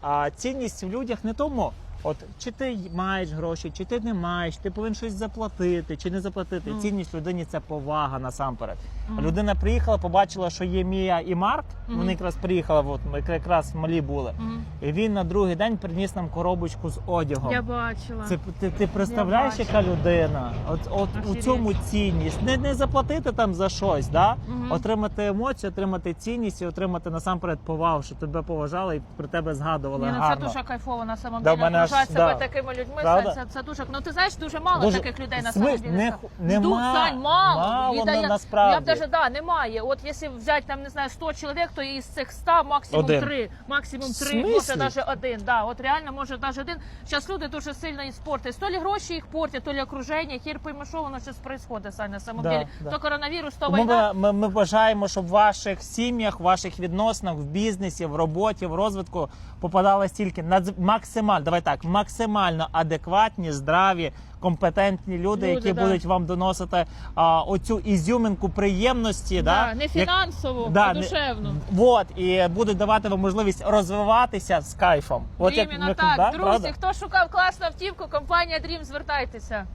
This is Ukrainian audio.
А цінність в людях не тому, от чи ти маєш гроші, чи ти не маєш, ти повинен щось заплатити, чи не заплатити. Ну. Цінність людині це повага насамперед. Мгм. Людина приїхала, побачила, що є Мія і Марк. Мгм. Вони якраз приїхали, от ми якраз малі були. Мгм. І він на другий день приніс нам коробочку з одягом. Я бачила. Це ти, ти представляєш, яка людина? От, от у цьому цінність. Не, не заплатити там за щось, да? Мгм. отримати емоцію, отримати цінність і отримати насамперед повагу, що тебе поважали і про тебе згадували Ні, ну це дуже кайфово на самом Да, деле. В мене да. себе такими людьми. Правда? Це, це, це дуже. Ну ти знаєш, дуже мало Дуже- таких людей на самом деле. не- нема- Сань, мало. мало І на- я, насправді. Я б даже, да, немає. От якщо взяти там, не знаю, 100 чоловік, то із цих 100 максимум Один. 3. Максимум В 3, може навіть один. Да, от реально може навіть один. Зараз люди дуже сильно і спортять. То лі гроші їх портять, то лі окруження. Хір пойми, що воно зараз відбувається, Сань, на самом Да, деле. да. То коронавірус, то Тому війна. ми, ми, ми бажаємо, щоб в ваших сім'ях, в ваших відносинах, в бізнесі, в роботі, в розвитку попадали стільки надз... максимально, давай так, максимально адекватні, здраві, компетентні люди, Люди, які да. будуть вам доносити а, оцю ізюминку приємності. Да, Да, не як- фінансово, Да, а не- душевно. Вот, і будуть давати вам можливість розвиватися з кайфом. От як Іменно як... так, да, друзі, правда? хто шукав класну автівку, компанія Dream, звертайтеся.